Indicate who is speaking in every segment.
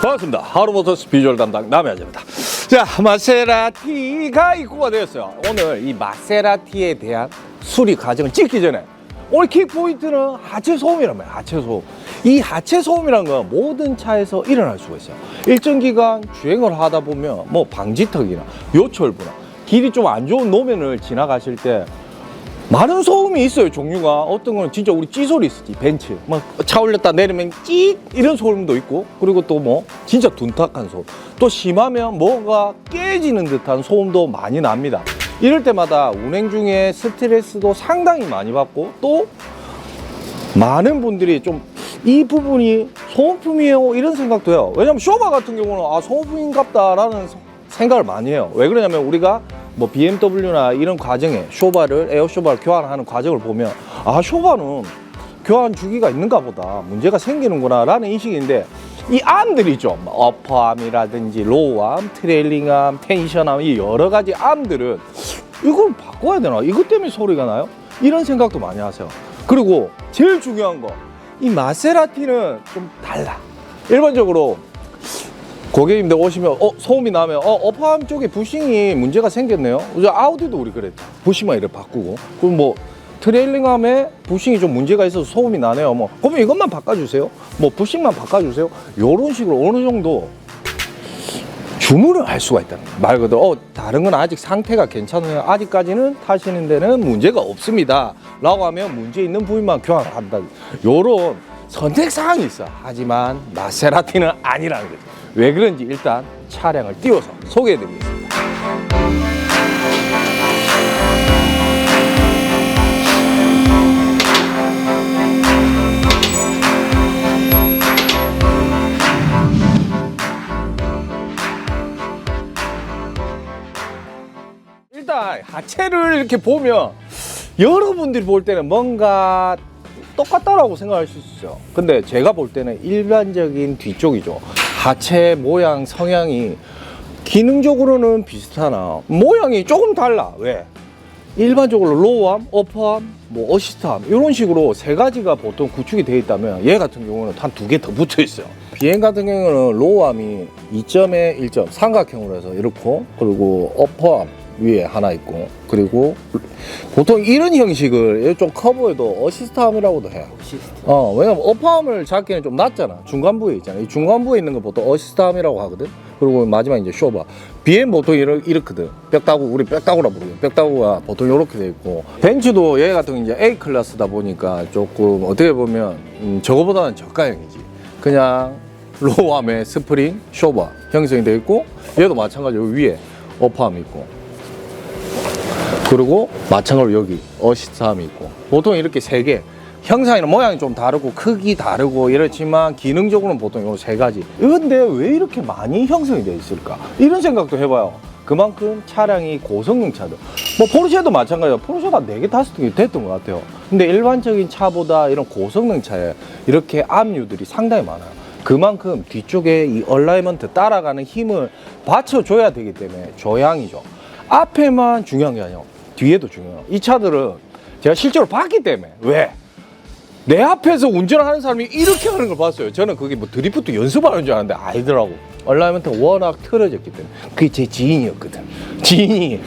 Speaker 1: 반갑습니다. 하루모터스 비주얼 담당 남해아입니다. 자, 마세라티가 입고가 되었어요. 오늘 이 마세라티에 대한 수리 과정을 찍기 전에 오늘 킥포인트는 하체 말이에요. 하체 소음. 이 하체 소음이란 건 모든 차에서 일어날 수가 있어요. 일정 기간 주행을 하다 보면 뭐 방지턱이나 요철부나 길이 좀 안 좋은 노면을 지나가실 때 많은 소음이 있어요 종류가. 어떤 거는 진짜 우리 찌소리 있었지 벤츠. 막 차 올렸다 내리면 찌 이런 소음도 있고. 그리고 또 뭐 진짜 둔탁한 소음. 또 심하면 뭐가 깨지는 듯한 소음도 많이 납니다. 이럴 때마다 운행 중에 스트레스도 상당히 많이 받고 또 많은 분들이 좀 이 부분이 소모품이에요 이런 생각도 해요. 왜냐면 쇼바 같은 경우는 아 소모품인갑다라는 생각을 많이 해요. 왜 그러냐면 우리가 뭐 BMW나 이런 과정에 쇼바를 에어 쇼바를 교환하는 과정을 보면 아 쇼바는 교환 주기가 있는가 보다. 문제가 생기는구나 라는 인식인데 이 암들이 좀 어퍼암이라든지 로우암, 트레일링암, 텐션암 이 여러 가지 암들은 이걸 바꿔야 되나? 이것 때문에 소리가 나요? 이런 생각도 많이 하세요. 그리고 제일 중요한 거 이 마세라티는 좀 달라. 일반적으로 고객님들 오시면 어 소음이 나면 어 어퍼암 쪽에 부싱이 문제가 생겼네요. 이제 아우디도 우리 그랬죠. 부싱만 이렇게 바꾸고 그럼 뭐 트레일링함에 부싱이 좀 문제가 있어서 소음이 나네요. 뭐 그러면 이것만 바꿔주세요. 뭐 부싱만 바꿔주세요. 이런 식으로 어느 정도 주문을 할 수가 있다. 말 그대로 어, 다른 건 아직 상태가 괜찮아요. 아직까지는 타시는 데는 문제가 없습니다. 라고 하면 문제 있는 부분만 교환을 한다. 요런 선택 사항이 있어. 하지만 마세라티는 아니라는 거죠. 왜 그런지 일단 차량을 띄워서 소개해 드리겠습니다. 일단 하체를 이렇게 보면 여러분들이 볼 때는 뭔가 똑같다라고 생각할 수 있어요. 근데 제가 볼 때는 일반적인 뒤쪽이죠. 하체 모양 성향이 기능적으로는 비슷하나 모양이 조금 달라. 왜? 일반적으로 로우암, 어퍼암, 뭐 어시스트암 이런 식으로 세 가지가 보통 구축이 되어 있다면 얘 같은 경우는 한 두 개 더 붙어 있어요. 비행 같은 경우는 로우암이 2점에 1점 삼각형으로 해서 이렇고 그리고 어퍼암 위에 하나 있고 그리고 보통 이런 형식을 좀 커브에도 어시스트암이라고도 해요. 어 왜냐면 어퍼암을 잡기는 좀 낮잖아. 중간 부에 있잖아. 이 중간 부에 있는 거 보통 어시스트암이라고 하거든. 그리고 마지막 이제 쇼바. BM 보통 이렇, 이렇거든. 뼈다구, 우리 뼈다구라 부르거든. 뼈다구가 보통 이렇게 돼 있고. 벤츠도 얘 같은 이제 A 클래스다 보니까 조금 어떻게 보면 음, 저거보다는 저가형이지. 그냥 로우암에 스프링, 쇼바 형성이 되어 있고 얘도 마찬가지로 위에 어퍼암이 있고 그리고 마찬가지로 여기 어시스트함이 있고. 보통 이렇게 세 개. 형상이나 모양이 좀 다르고 크기 다르고 이렇지만 기능적으로는 보통 요 세 가지. 근데 왜 이렇게 많이 형성이 되어 있을까? 이런 생각도 해봐요. 그만큼 차량이 고성능 차들. 뭐 포르쉐도 마찬가지야. 포르쉐가 네 개 다섯 개 됐던 것 같아요. 근데 일반적인 차보다 이런 고성능 차에 이렇게 압류들이 상당히 많아요. 그만큼 뒤쪽에 이 얼라이먼트 따라가는 힘을 받쳐줘야 되기 때문에 조향이죠. 앞에만 중요한 게 아니고 뒤에도 중요해요. 이 차들은 제가 실제로 봤기 때문에 왜? 내 앞에서 운전하는 사람이 이렇게 하는 걸 봤어요. 저는 그게 뭐 드리프트 연습하는 줄 알았는데 아니더라고. 얼라이먼트 워낙 틀어졌기 때문에 그게 제 지인이었거든. 지인이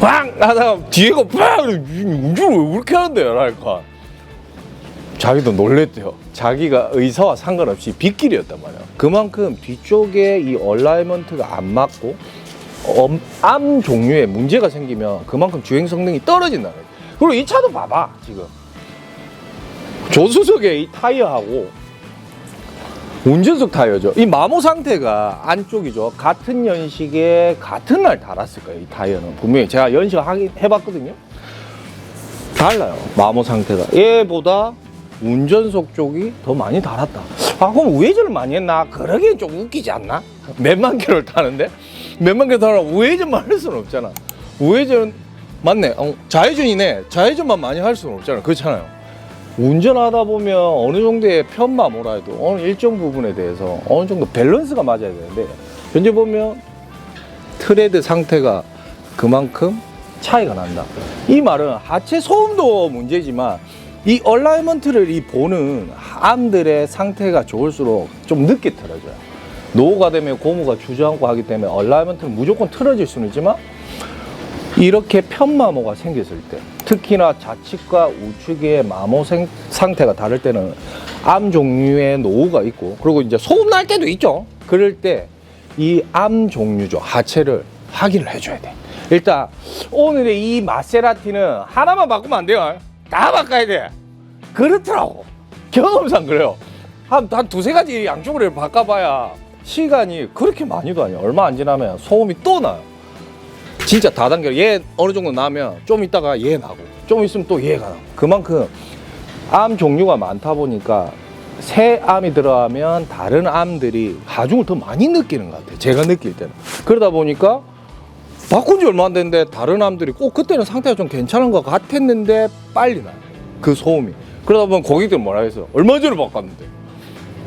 Speaker 1: 빵 하다가 뒤에가 빵 운전을 왜 그렇게 하는데 라니까 자기도 놀랬대요. 자기가 의사와 상관없이 빗길이었단 말이야. 그만큼 뒤쪽에 이 얼라이먼트가 안 맞고 엄- 암 종류에 문제가 생기면 그만큼 주행 성능이 떨어진다는 거예요. 그리고 이 차도 봐봐 지금 조수석에 이 타이어하고 운전석 타이어죠. 이 마모 상태가 안쪽이죠. 같은 연식에 같은 날 달았을 거예요. 이 타이어는 분명히 제가 연식 해봤거든요. 달라요. 마모 상태가 얘보다 운전석 쪽이 더 많이 달았다. 아 그럼 우회전을 많이 했나? 그러기엔 좀 웃기지 않나? 몇만 킬로를 타는데 몇만 킬로 타면 우회전만 할 수는 없잖아. 우회전 맞네. 어, 좌회전이네. 좌회전만 많이 할 수는 없잖아. 그렇잖아요. 운전하다 보면 어느 정도의 편마 뭐라 해도 어느 일정 부분에 대해서 어느 정도 밸런스가 맞아야 되는데 현재 보면 트레드 상태가 그만큼 차이가 난다. 이 말은 하체 소음도 문제지만 이 얼라이먼트를 이 보는 암들의 상태가 좋을수록 좀 늦게 틀어져요. 노후가 되면 고무가 주저앉고 하기 때문에 얼라이먼트는 무조건 틀어질 수는 있지만 이렇게 편마모가 생겼을 때 특히나 좌측과 우측의 마모 생- 상태가 다를 때는 암 종류의 노후가 있고 그리고 이제 소음 날 때도 있죠. 그럴 때 이 암 종류죠. 하체를 확인을 해줘야 돼. 일단 오늘의 이 마세라티는 하나만 바꾸면 안 돼요 다 바꿔야 돼. 그렇더라고. 경험상 그래요. 한, 한 두세 가지 양쪽으로 바꿔봐야 시간이 그렇게 많이도 아니에요. 얼마 안 지나면 소음이 또 나요. 진짜 다단계 얘 어느 정도 나면 좀 있다가 얘 나고 좀 있으면 또 얘가 나고. 그만큼 암 종류가 많다 보니까 새 암이 들어가면 다른 암들이 하중을 더 많이 느끼는 것 같아요. 제가 느낄 때는. 그러다 보니까 바꾼 지 얼마 안 됐는데 다른 암들이 꼭 그때는 상태가 좀 괜찮은 것 같았는데 빨리 나요. 그 소음이. 그러다 보면 고객들 뭐라 해서 얼마 전에 바꿨는데.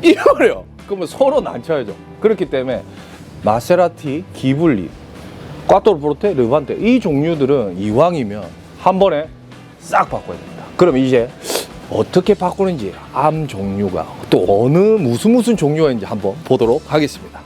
Speaker 1: 이거래요. 그러면 서로 난처하죠 그렇기 때문에 마세라티, 기블리 꽈토로 포르테, 르반테 이 종류들은 이왕이면 한 번에 싹 바꿔야 됩니다. 그럼 이제 어떻게 바꾸는지 암 종류가 또 어느 무슨 무슨 종류가 있는지 한번 보도록 하겠습니다.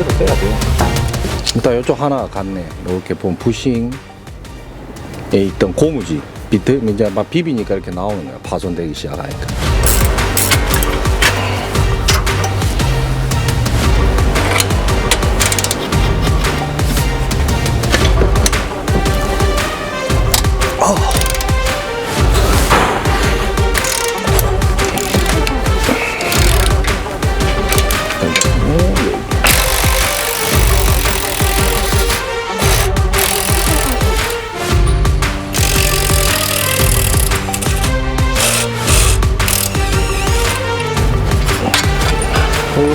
Speaker 1: 째도 빼야 돼요. 일단 이쪽 하나 갔네. 이렇게 보면 부싱에 있던 고무지 비트 이제 막 비비니까 이렇게 나오는 거예요. 파손되기 시작하니까.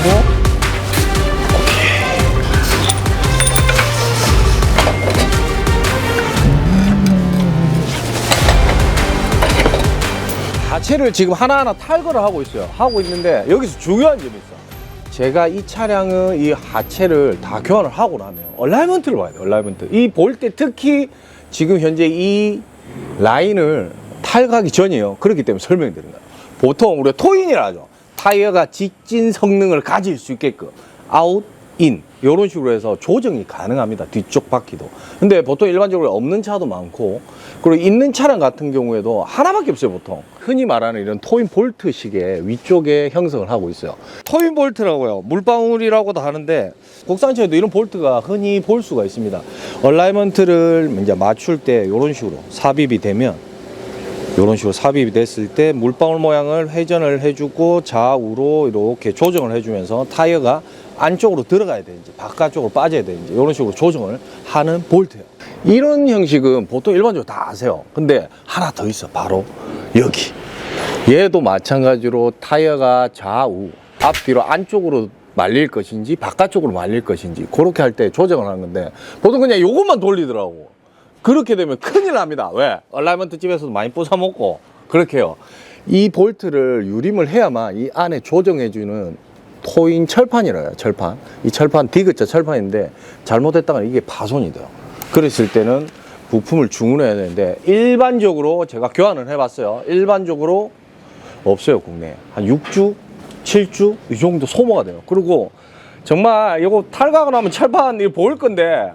Speaker 1: 그리고 하체를 지금 하나하나 탈거를 하고 있어요. 하고 있는데 여기서 중요한 점이 있어. 제가 이 차량은 이 하체를 다 교환을 하고 나면 얼라이먼트를 봐야 돼요. 얼라이먼트. 이 볼 때 특히 지금 현재 이 라인을 탈거하기 전이에요. 그렇기 때문에 거예요. 보통 우리가 토인이라 하죠. 타이어가 직진 성능을 가질 수 있게끔 아웃, 인 이런 식으로 해서 조정이 가능합니다. 뒤쪽 바퀴도. 근데 보통 일반적으로 없는 차도 많고 그리고 있는 차량 같은 경우에도 하나밖에 없어요, 보통. 흔히 말하는 이런 토인 볼트식의 위쪽에 형성을 하고 있어요. 토인 볼트라고요. 물방울이라고도 하는데 국산차에도 이런 볼트가 흔히 볼 수가 있습니다. 얼라이먼트를 이제 맞출 때 이런 식으로 삽입이 되면 이런 식으로 삽입이 됐을 때 물방울 모양을 회전을 해주고 좌우로 이렇게 조정을 해주면서 타이어가 안쪽으로 들어가야 되는지 바깥쪽으로 빠져야 되는지 이런 식으로 조정을 하는 볼트예요. 이런 형식은 보통 일반적으로 다 아세요. 근데 하나 더 있어. 바로 여기. 얘도 마찬가지로 타이어가 좌우 앞뒤로 안쪽으로 말릴 것인지 바깥쪽으로 말릴 것인지 그렇게 할 때 조정을 하는 건데 보통 그냥 요것만 돌리더라고. 그렇게 되면 큰일 납니다. 왜? 얼라이먼트 집에서도 많이 부숴 먹고 그렇게 해요. 이 볼트를 유림을 해야만 이 안에 조정해주는 토인 철판이라 해요. 철판. 이 철판 디귿자 철판인데 잘못했다가 이게 파손이 돼요. 그랬을 때는 부품을 주문해야 되는데 일반적으로 제가 교환을 해봤어요. 일반적으로 없어요 국내에 한 6주, 7주 이 정도 소모가 돼요. 그리고 정말 이거 탈각을 하면 철판 이거 보일 건데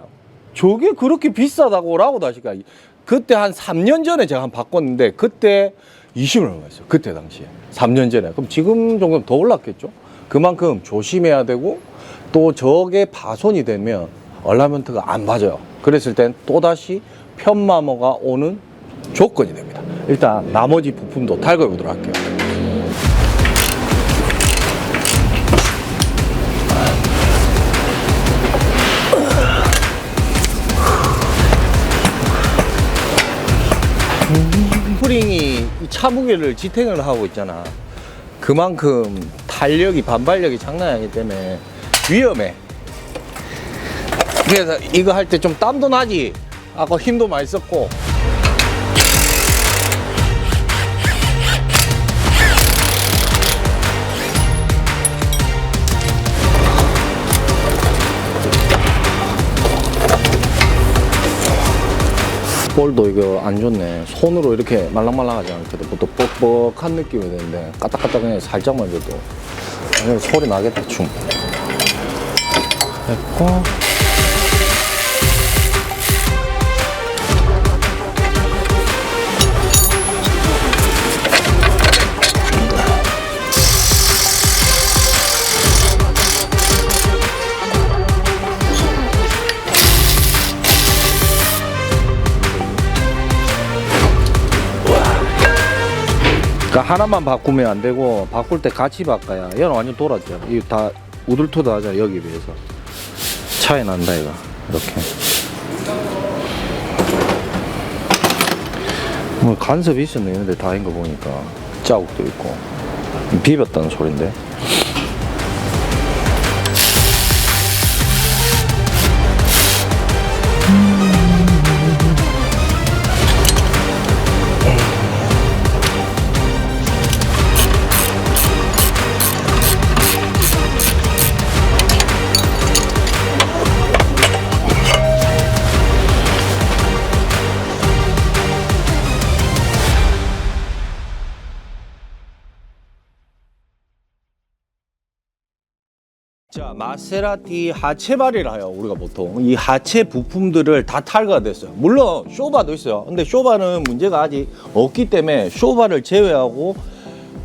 Speaker 1: 저게 그렇게 비싸다고 라고도 하시까 그때 한 3년 전에 제가 한 바꿨는데 그때 20을 얼마였어요 그때 당시에. 3년 전에. 그럼 지금 정도면 더 올랐겠죠? 그만큼 조심해야 되고 또 저게 파손이 되면 얼라이먼트가 안 맞아요. 그랬을 땐 또다시 편마모가 오는 조건이 됩니다. 일단 나머지 부품도 탈거해 보도록 할게요 차 무게를 지탱을 하고 있잖아. 그만큼 탄력이 반발력이 장난이 아니기 때문에 위험해. 그래서 이거 할 때 좀 땀도 나지. 아까 힘도 많이 썼고. 볼도 이거 안 좋네. 손으로 이렇게 말랑말랑하지 않거든. 보통 뻑뻑한 느낌이 되는데 까딱까딱 그냥 살짝만 줘도 소리 나겠다 춤. 됐고. 그러니까 하나만 바꾸면 안 되고 바꿀 때 같이 바꿔야 얘는 완전 돌았죠. 이거 다 우들투다하잖아 여기 비해서 차이 난다 이거 이렇게. 뭐 간섭이 있었네 근데 다인 거 보니까 자국도 있고 비볐다는 소린데. 자 마세라티 하체 발이라 해요 우리가 보통. 이 하체 부품들을 다 탈거가 됐어요. 물론 쇼바도 있어요. 근데 쇼바는 문제가 아직 없기 때문에 쇼바를 제외하고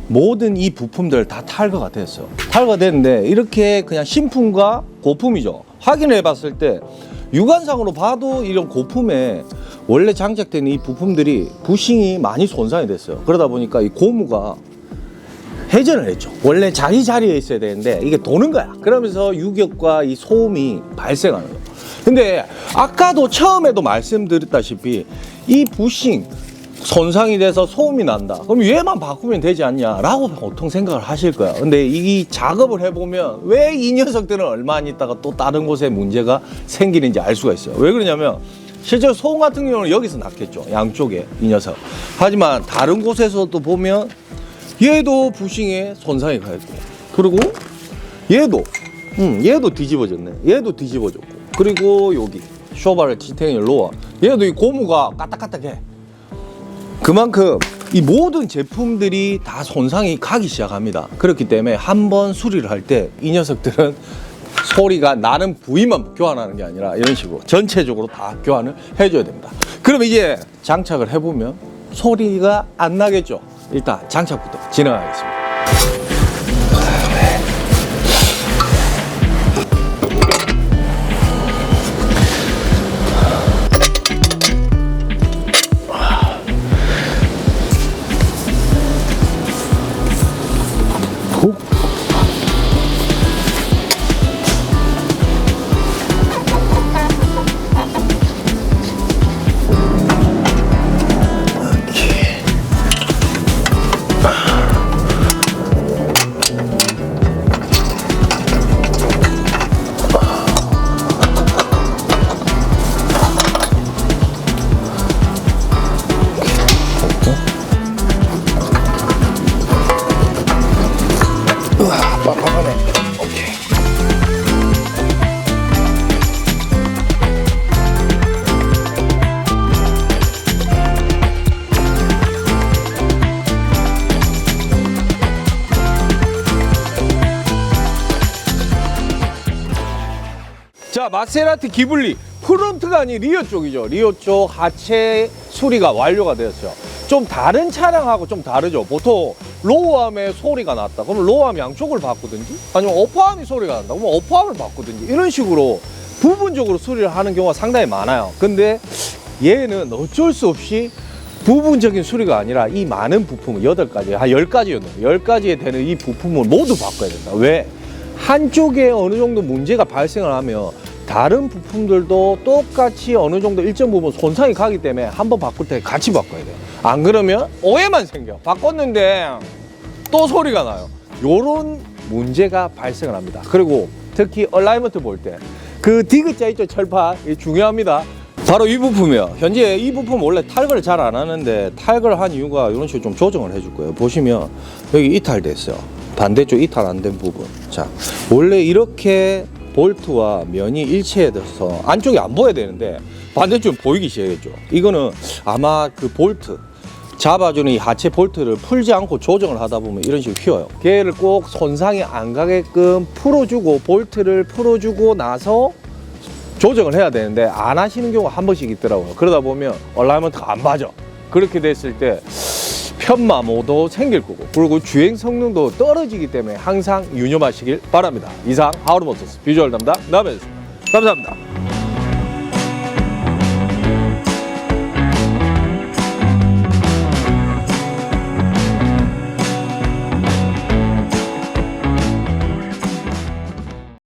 Speaker 1: 모든 이 부품들 다 탈거가 됐어요. 탈거가 됐는데 이렇게 그냥 신품과 고품이죠. 확인해 봤을 때 육안상으로 봐도 이런 고품에 원래 장착된 이 부품들이 부싱이 많이 손상이 됐어요. 그러다 보니까 이 고무가 회전을 했죠. 원래 자기 자리에 있어야 되는데 이게 도는 거야. 그러면서 유격과 이 소음이 발생하는 거예요. 근데 아까도 처음에도 말씀드렸다시피 이 부싱 손상이 돼서 소음이 난다. 그럼 얘만 바꾸면 되지 않냐라고 보통 생각을 하실 거야. 근데 이 작업을 해보면 왜 이 녀석들은 얼마 안 있다가 또 다른 곳에 문제가 생기는지 알 수가 있어요. 왜 그러냐면 실제로 소음 같은 경우는 여기서 났겠죠. 양쪽에 이 녀석. 하지만 다른 곳에서도 보면 얘도 부싱에 손상이 가 있고 그리고 얘도 음, 얘도 뒤집어졌네. 얘도 뒤집어졌고. 그리고 여기 쇼바를 지탱이 로어 얘도 이 고무가 까딱까딱해. 그만큼 이 모든 제품들이 다 손상이 가기 시작합니다. 그렇기 때문에 한 번 수리를 할 때 이 녀석들은 소리가 나는 부위만 교환하는 게 아니라 이런 식으로 전체적으로 다 교환을 해줘야 됩니다. 그럼 이제 장착을 해보면 소리가 안 나겠죠 일단 장착부터 진행하겠습니다. 자, 마세라티 기블리 프론트가 아닌 리어 쪽이죠. 리어 쪽 하체 수리가 완료가 되었어요. 좀 다른 차량하고 좀 다르죠. 보통 로우암에 소리가 났다. 그러면 로우암 양쪽을 바꾸든지 아니면 어퍼암이 소리가 난다. 그러면 어퍼암을 바꾸든지 이런 식으로 부분적으로 수리를 하는 경우가 상당히 많아요. 근데 얘는 어쩔 수 없이 부분적인 수리가 아니라 이 많은 부품을 여덟 가지 한 열가지였는데 열가지에 되는 이 부품을 모두 바꿔야 된다. 왜? 한쪽에 어느 정도 문제가 발생을 하면 다른 부품들도 똑같이 어느 정도 일정 부분 손상이 가기 때문에 한 번 바꿀 때 같이 바꿔야 돼요. 안 그러면 오해만 생겨. 바꿨는데 또 소리가 나요. 요런 문제가 발생을 합니다. 그리고 특히 얼라이먼트 볼 때 그 디귿자 있죠 철판 이 중요합니다. 바로 이 부품이요. 현재 이 부품 원래 탈거를 잘 안 하는데 탈거를 한 이유가 이런 식으로 좀 조정을 해줄 거예요. 보시면 여기 이탈됐어요. 반대쪽 이탈 안 된 부분. 자, 원래 이렇게 볼트와 면이 일체돼서 안쪽이 안 보여야 되는데 반대쪽은 보이기 시작했죠. 이거는 아마 그 볼트 잡아주는 이 하체 볼트를 풀지 않고 조정을 하다 보면 이런 식으로 휘어요. 걔를 꼭 손상이 안 가게끔 풀어주고 볼트를 풀어주고 나서 조정을 해야 되는데 안 하시는 경우가 한 번씩 있더라고요. 그러다 보면 얼라이먼트가 안 맞아. 그렇게 됐을 때 편마모도 생길 거고 그리고 주행 성능도 떨어지기 때문에 항상 유념하시길 바랍니다. 이상 하우르모터스 비주얼 담당 남해였습니다. 감사합니다.